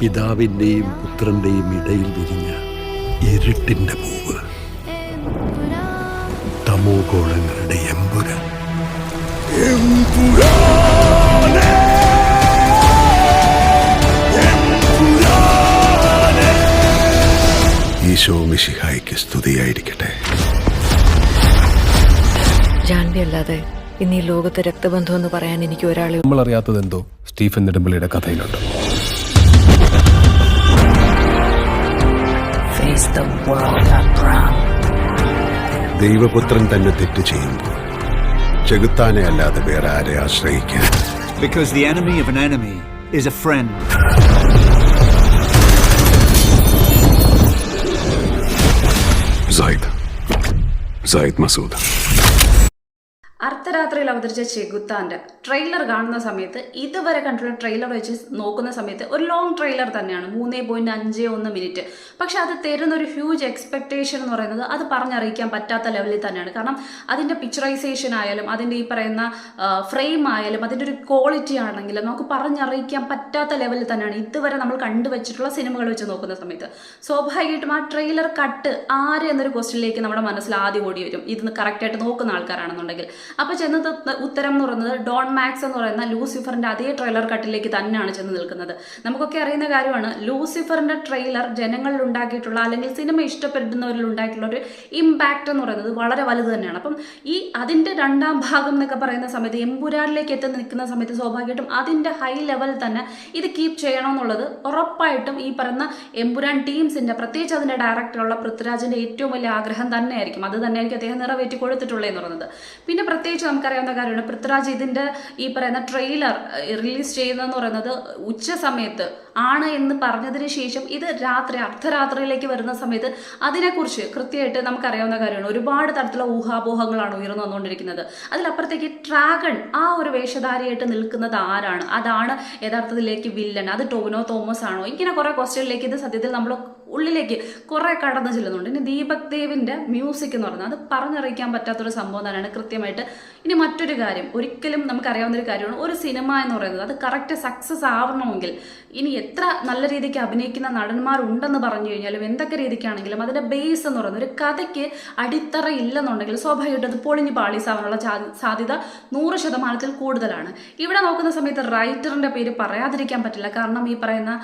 പിതാവിന്റെയും പുത്രന്റെയും ഇടയിൽ വിരിഞ്ഞ ഇരുട്ടിന്റെ പൂവ്. തമോ എമ്പുര. ഈശോ മിശിഹായിക്ക് സ്തുതിയായിരിക്കട്ടെ. ജാൻവി അല്ലാതെ ഇന്ന് ഈ ലോകത്തെ രക്തബന്ധം എന്ന് പറയാൻ എനിക്ക് ഒരാളെ നമ്മൾ അറിയാത്തത് എന്തോ സ്റ്റീഫൻ നെടുമ്പള്ളിയുടെ കഥയിലുണ്ട്. ഫേസ് ദ വേൾഡ് അബ്രാം ദൈവപുത്രൻ തന്നെ തെറ്റ് ചെയ്യുമ്പോൾ ചെകുത്താനെ അല്ലാതെ വേറെ ആരെ ആശ്രയിക്കാൻ Because the enemy of an enemy is a friend. Saeed Saeed Masood അർദ്ധരാത്രിയിൽ അവതരിച്ച ചെകുത്താന്റെ ട്രെയിലർ കാണുന്ന സമയത്ത് ഇതുവരെ കണ്ടിട്ടുള്ള ട്രെയിലർ വെച്ച് നോക്കുന്ന സമയത്ത് ഒരു ലോങ് ട്രെയിലർ തന്നെയാണ്. മൂന്നേ പോയിന്റ് അഞ്ച് ഒന്ന് മിനിറ്റ് പക്ഷെ അത് തരുന്ന ഒരു ഹ്യൂജ് എക്സ്പെക്ടേഷൻ എന്ന് പറയുന്നത് അത് പറഞ്ഞറിയിക്കാൻ പറ്റാത്ത ലെവലിൽ തന്നെയാണ്. കാരണം അതിന്റെ പിക്ചറൈസേഷൻ ആയാലും അതിന്റെ ഈ പറയുന്ന ഫ്രെയിം ആയാലും അതിന്റെ ഒരു ക്വാളിറ്റി ആണെങ്കിലും നമുക്ക് പറഞ്ഞറിയിക്കാൻ പറ്റാത്ത ലെവലിൽ തന്നെയാണ് ഇതുവരെ നമ്മൾ കണ്ടുവച്ചിട്ടുള്ള സിനിമകൾ വെച്ച് നോക്കുന്ന സമയത്ത്. സ്വാഭാവികമായിട്ടും ആ ട്രെയിലർ കട്ട് ആര് എന്നൊരു ക്വസ്റ്റിനിലേക്ക് നമ്മുടെ മനസ്സിൽ ആദ്യം ഓടി വരും. ഇത് കറക്റ്റായിട്ട് നോക്കുന്ന ആൾക്കാരാണെന്നുണ്ടെങ്കിൽ. അപ്പോൾ ചെന്ന് ഉത്തരം എന്ന് പറയുന്നത് ഡോൺ മാക്സ് എന്ന് പറയുന്ന ലൂസിഫറിന്റെ അതേ ട്രെയിലർ കട്ടിലേക്ക് തന്നെയാണ് ചെന്ന് നിൽക്കുന്നത്. നമുക്കൊക്കെ അറിയുന്ന കാര്യമാണ് ലൂസിഫറിന്റെ ട്രെയിലർ ജനങ്ങളിൽ ഉണ്ടാക്കിയിട്ടുള്ള അല്ലെങ്കിൽ സിനിമ ഇഷ്ടപ്പെടുന്നവരിൽ ഉണ്ടാക്കിയിട്ടുള്ള ഒരു ഇമ്പാക്റ്റ് എന്ന് പറയുന്നത് വളരെ വലുത് തന്നെയാണ്. അപ്പം ഈ അതിന്റെ രണ്ടാം ഭാഗം എന്നൊക്കെ പറയുന്ന സമയത്ത് എമ്പുരാനിലേക്ക് എത്തി നിൽക്കുന്ന സമയത്ത് സ്വാഭാവികമായിട്ടും അതിന്റെ ഹൈ ലെവൽ തന്നെ ഇത് കീപ്പ് ചെയ്യണം എന്നുള്ളത് ഉറപ്പായിട്ടും ഈ പറയുന്ന എമ്പുരാൻ ടീംസിന്റെ പ്രത്യേകിച്ച് അതിന്റെ ഡയറക്ടറുള്ള പൃഥ്വിരാജിന്റെ ഏറ്റവും വലിയ ആഗ്രഹം തന്നെയായിരിക്കും. അത് തന്നെയായിരിക്കും അദ്ദേഹം നിറവേറ്റി കൊടുത്തിട്ടുള്ളതെന്ന് പറയുന്നത്. പിന്നെ പ്രത്യേകിച്ച് നമുക്കറിയാവുന്ന കാര്യമാണ്. പൃഥ്വിരാജ് ഇതിന്റെ ഈ പറയുന്ന ട്രെയിലർ റിലീസ് ചെയ്യുന്നതെന്ന് പറയുന്നത് ഉച്ച സമയത്ത് ആണ് എന്ന് പറഞ്ഞതിന് ശേഷം ഇത് രാത്രി അർദ്ധരാത്രിയിലേക്ക് വരുന്ന സമയത്ത് അതിനെക്കുറിച്ച് കൃത്യമായിട്ട് നമുക്കറിയാവുന്ന കാര്യമാണ്. ഒരുപാട് തരത്തിലുള്ള ഊഹാപോഹങ്ങളാണ് ഉയർന്നു വന്നുകൊണ്ടിരിക്കുന്നത്. അതിലപ്പുറത്തേക്ക് ട്രാഗൺ ആ ഒരു വേഷധാരിയായിട്ട് നിൽക്കുന്നത് ആരാണ്? അതാണ് യഥാർത്ഥത്തിലേക്ക് വില്ലൻ. അത് ടോവിനോ തോമസ് ആണോ ഇങ്ങനെ കുറേ ക്വസ്റ്റ്യനിലേക്ക് ഇത് സത്യത്തിൽ നമ്മൾ ഉള്ളിലേക്ക് കുറേ കടന്നു ചെല്ലുന്നുണ്ട്. ഇനി ദീപക് ദേവിന്റെ മ്യൂസിക് എന്ന് പറഞ്ഞാൽ അത് പറഞ്ഞറിയിക്കാൻ പറ്റാത്തൊരു സംഭവം തന്നെയാണ് കൃത്യമായിട്ട്. ഇനി മറ്റൊരു കാര്യം ഒരിക്കലും നമുക്കറിയാവുന്ന ഒരു കാര്യമാണ് ഒരു സിനിമ എന്ന് പറയുന്നത് അത് കറക്റ്റ് സക്സസ് ആവണമെങ്കിൽ ഇനി എത്ര നല്ല രീതിക്ക് അഭിനയിക്കുന്ന നടന്മാരുണ്ടെന്ന് പറഞ്ഞു കഴിഞ്ഞാലും എന്തൊക്കെ രീതിക്കാണെങ്കിലും അതിന്റെ ബേസ് എന്ന് പറയുന്നത് ഒരു കഥയ്ക്ക് അടിത്തറ ഇല്ലെന്നുണ്ടെങ്കിൽ സ്വാഭാവികമായിട്ടും അത് പൊളിഞ്ഞ് പാളീസാവാനുള്ള സാധ്യത നൂറ് ശതമാനത്തിൽ കൂടുതലാണ്. ഇവിടെ നോക്കുന്ന സമയത്ത് റൈറ്ററിന്റെ പേര് പറയാതിരിക്കാൻ പറ്റില്ല. കാരണം ഈ പറയുന്ന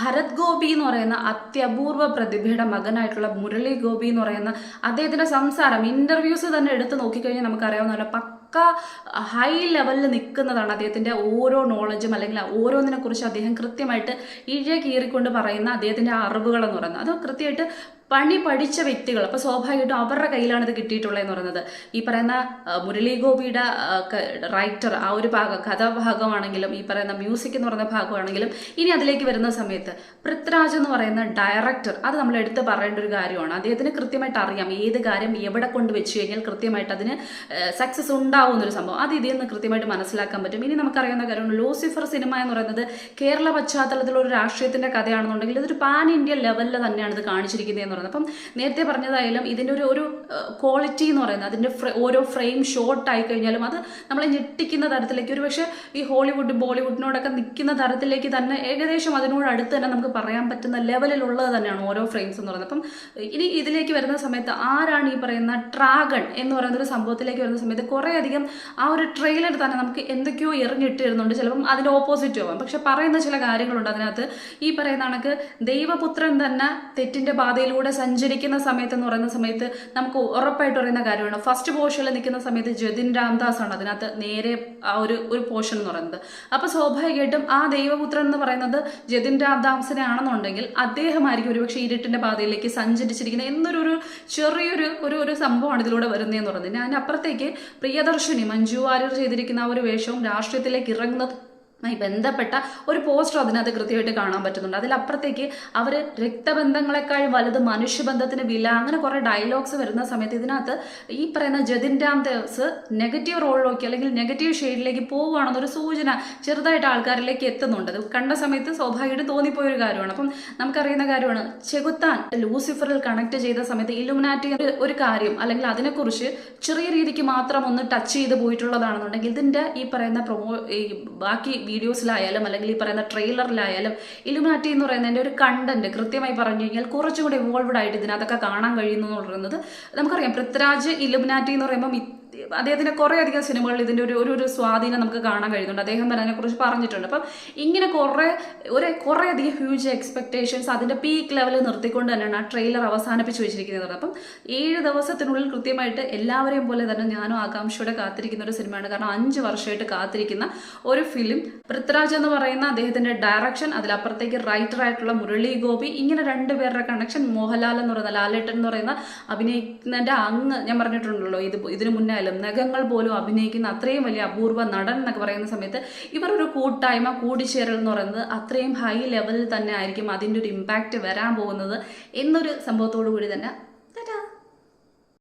ഭരത് ഗോപി എന്ന് പറയുന്ന അത്യപൂർവ പ്രതിഭയുടെ മകനായിട്ടുള്ള മുരളി ഗോപി എന്ന് പറയുന്ന അദ്ദേഹത്തിന്റെ സംസാരം ഇന്റർവ്യൂസ് തന്നെ എടുത്ത് നോക്കിക്കഴിഞ്ഞാൽ നമുക്കറിയാവുന്ന പോലെ പക്ക ഹൈ ലെവലിൽ നിൽക്കുന്നതാണ് അദ്ദേഹത്തിന്റെ ഓരോ നോളജും അല്ലെങ്കിൽ ഓരോന്നിനെ കുറിച്ച് അദ്ദേഹം കൃത്യമായിട്ട് ഇഴ കീറിക്കൊണ്ട് പറയുന്ന അദ്ദേഹത്തിന്റെ അറിവുകൾ എന്ന് പറയുന്നത്. അത് കൃത്യമായിട്ട് പണി പഠിച്ച വ്യക്തികൾ അപ്പോൾ സ്വാഭാവികമായിട്ടും അവരുടെ കയ്യിലാണ് ഇത് കിട്ടിയിട്ടുള്ളതെന്ന് പറയുന്നത്. ഈ പറയുന്ന മുരളി ഗോപിയുടെ റൈറ്റർ ആ ഒരു ഭാഗം കഥാഭാഗമാണെങ്കിലും ഈ പറയുന്ന മ്യൂസിക് എന്ന് പറയുന്ന ഭാഗമാണെങ്കിലും ഇനി അതിലേക്ക് വരുന്ന സമയത്ത് പൃഥ്വിരാജ് എന്ന് പറയുന്ന ഡയറക്ടർ അത് നമ്മൾ എടുത്ത് പറയേണ്ട ഒരു കാര്യമാണ്. അദ്ദേഹത്തിന് കൃത്യമായിട്ട് അറിയാം ഏത് കാര്യം എവിടെ കൊണ്ട് വെച്ച് കഴിഞ്ഞാൽ കൃത്യമായിട്ട് അതിന് സക്സസ് ഉണ്ടാവുന്ന ഒരു സംഭവം. അത് ഇതിൽ നിന്ന് കൃത്യമായിട്ട് മനസ്സിലാക്കാൻ പറ്റും. ഇനി നമുക്കറിയാവുന്ന കാര്യമാണ് ലൂസിഫർ സിനിമ എന്ന് പറയുന്നത് കേരള പശ്ചാത്തലത്തിലുള്ള ഒരു രാഷ്ട്രീയത്തിന്റെ കഥയാണെന്നുണ്ടെങ്കിൽ ഇതൊരു പാൻ ഇന്ത്യ ലെവലിൽ തന്നെയാണ് ഇത് കാണിച്ചിരിക്കുന്നത് എന്ന് പറയുന്നത്. അപ്പം നേരത്തെ പറഞ്ഞതായാലും ഇതിന്റെ ഒരു ഒരു ക്വാളിറ്റി എന്ന് പറയുന്നത് അതിന്റെ ഓരോ ഫ്രെയിം ഷോർട്ട് ആയി കഴിഞ്ഞാലും അത് നമ്മളെ ഞെട്ടിക്കുന്ന തരത്തിലേക്ക് ഒരു പക്ഷേ ഈ ഹോളിവുഡ് ബോളിവുഡിനോടൊക്കെ നിൽക്കുന്ന തരത്തിലേക്ക് തന്നെ ഏകദേശം അതിനോട് അടുത്ത് തന്നെ നമുക്ക് പറയാൻ പറ്റുന്ന ലെവലിലുള്ളത് തന്നെയാണ് ഓരോ ഫ്രെയിംസ് എന്ന് പറയുന്നത്. അപ്പം ഇനി ഇതിലേക്ക് വരുന്ന സമയത്ത് ആരാണ് ഈ പറയുന്ന ട്രാഗൺ എന്ന് പറയുന്ന ഒരു സംഭവത്തിലേക്ക് വരുന്ന സമയത്ത് കുറേയധികം ആ ഒരു ട്രെയിലർ തന്നെ നമുക്ക് എന്തൊക്കെയോ എറിഞ്ഞിട്ടിരുന്നുണ്ട്. ചിലപ്പം അതിന്റെ ഓപ്പോസിറ്റ് ആവാം. പക്ഷെ പറയുന്ന ചില കാര്യങ്ങളുണ്ട് അതിനകത്ത്. ഈ പറയുന്ന കണക്ക് ദൈവപുത്രൻ തന്നെ തെറ്റിന്റെ പാതയിലൂടെ സഞ്ചരിക്കുന്ന സമയത്ത് എന്ന് പറയുന്ന സമയത്ത് നമുക്ക് ഉറപ്പായിട്ട് പറയുന്ന കാര്യമാണ്. ഫസ്റ്റ് പോർഷനിൽ നിൽക്കുന്ന സമയത്ത് ജതിൻ രാംദാസ് ആണ് അതിനകത്ത് നേരെ ആ ഒരു ഒരു പോർഷൻ എന്ന് പറയുന്നത്. അപ്പോൾ സ്വാഭാവികമായിട്ടും ആ ദൈവപുത്രൻ എന്ന് പറയുന്നത് ജതിൻ രാംദാസിനെ ആണെന്നുണ്ടെങ്കിൽ അദ്ദേഹമായിരിക്കും ഒരുപക്ഷെ ഇരുട്ടിന്റെ പാതയിലേക്ക് സഞ്ചരിച്ചിരിക്കുന്നത് എന്നൊരു ഒരു ചെറിയൊരു ഒരു ഒരു സംഭവമാണ് ഇതിലൂടെ വരുന്നതെന്ന് പറയുന്നത്. ഞാൻ അപ്പുറത്തേക്ക് പ്രിയദർശിനി മഞ്ജു വാര്യർ ചെയ്തിരിക്കുന്ന ആ ഒരു വേഷവും രാഷ്ട്രീയത്തിലേക്ക് ഇറങ്ങുന്നത് ബന്ധപ്പെട്ട ഒരു പോസ്റ്റർ അതിനകത്ത് കൃത്യമായിട്ട് കാണാൻ പറ്റുന്നുണ്ട്. അതിലപ്പുറത്തേക്ക് അവർ രക്തബന്ധങ്ങളെക്കാൾ വലുത് മനുഷ്യബന്ധത്തിന് വില അങ്ങനെ കുറേ ഡയലോഗ്സ് വരുന്ന സമയത്ത് ഇതിനകത്ത് ഈ പറയുന്ന ജതിൻ രാം ദേവ്സ് നെഗറ്റീവ് റോളിലേക്ക് അല്ലെങ്കിൽ നെഗറ്റീവ് ഷെയ്ഡിലേക്ക് പോവുകയാണെന്നൊരു സൂചന ചെറുതായിട്ട് ആൾക്കാരിലേക്ക് എത്തുന്നുണ്ട്. അത് കണ്ട സമയത്ത് സ്വാഭാവികമായിട്ട് തോന്നിപ്പോയൊരു കാര്യമാണ്. അപ്പം നമുക്കറിയുന്ന കാര്യമാണ് ചെകുത്താൻ ലൂസിഫറിൽ കണക്ട് ചെയ്ത സമയത്ത് ഇലുമിനാറ്റി ഒരു കാര്യം അല്ലെങ്കിൽ അതിനെക്കുറിച്ച് ചെറിയ രീതിക്ക് മാത്രം ഒന്ന് ടച്ച് ചെയ്ത് പോയിട്ടുള്ളതാണെന്നുണ്ടെങ്കിൽ ഇതിന്റെ ഈ പറയുന്ന പ്രൊമോ ഈ ബാക്കി വീഡിയോസിലായാലും അല്ലെങ്കിൽ ഈ പറയുന്ന ട്രെയിലറിലായാലും ഇലുമിനാറ്റി എന്ന് പറയുന്നതിന്റെ ഒരു കണ്ടന്റ് കൃത്യമായി പറഞ്ഞു കഴിഞ്ഞാൽ കുറച്ചുകൂടി ഇൻവോൾവ്ഡ് ആയിട്ട് ഇതിനകത്തൊക്കെ കാണാൻ കഴിയുന്നു എന്ന് പറയുന്നത് നമുക്കറിയാം. പൃഥ്വിരാജ് ഇലുമിനാറ്റി എന്ന് പറയുമ്പോൾ അദ്ദേഹത്തിന്റെ കുറേ അധികം സിനിമകളിൽ ഇതിന്റെ ഒരു ഒരു സ്വാധീനം നമുക്ക് കാണാൻ കഴിയുന്നുണ്ട്. അദ്ദേഹം തന്നെ അതിനെക്കുറിച്ച് പറഞ്ഞിട്ടുണ്ട്. അപ്പം ഇങ്ങനെ കുറേ ഒരു കുറേ അധികം ഹ്യൂജ് എക്സ്പെക്ടേഷൻസ് അതിന്റെ പീക്ക് ലെവലിൽ നിർത്തിക്കൊണ്ട് തന്നെയാണ് ആ ട്രെയിലർ അവസാനിപ്പിച്ച് വെച്ചിരിക്കുന്നത്. അപ്പം ഏഴ് ദിവസത്തിനുള്ളിൽ കൃത്യമായിട്ട് എല്ലാവരെയും പോലെ തന്നെ ഞാനും ആകാംക്ഷയോടെ കാത്തിരിക്കുന്ന ഒരു സിനിമയാണ്. കാരണം അഞ്ച് വർഷമായിട്ട് കാത്തിരിക്കുന്ന ഒരു ഫിലിം പൃഥ്വിരാജ് എന്ന് പറയുന്ന അദ്ദേഹത്തിന്റെ ഡയറക്ഷൻ അതിലപ്പുറത്തേക്ക് റൈറ്റർ ആയിട്ടുള്ള മുരളി ഗോപി ഇങ്ങനെ രണ്ടുപേരുടെ കണക്ഷൻ മോഹൻലാൽ എന്ന് പറയുന്ന ലാലേട്ടൻ എന്ന് പറയുന്ന അഭിനയിക്കുന്നതിന്റെ അങ്ങ് ഞാൻ പറഞ്ഞിട്ടുണ്ടല്ലോ ഇത് ഇതിനു മുന്നേ നഖങ്ങൾ പോലും അഭിനയിക്കുന്ന അത്രയും വലിയ അപൂർവ നടൻ എന്നൊക്കെ പറയുന്ന സമയത്ത് ഇവർ ഒരു കൂട്ടായ്മ കൂടിച്ചേരൽ എന്ന് പറയുന്നത് അത്രയും ഹൈ ലെവലിൽ തന്നെ ആയിരിക്കും അതിന്റെ ഒരു ഇമ്പാക്റ്റ് വരാൻ പോകുന്നത് എന്നൊരു സംഭവത്തോടു കൂടി തന്നെ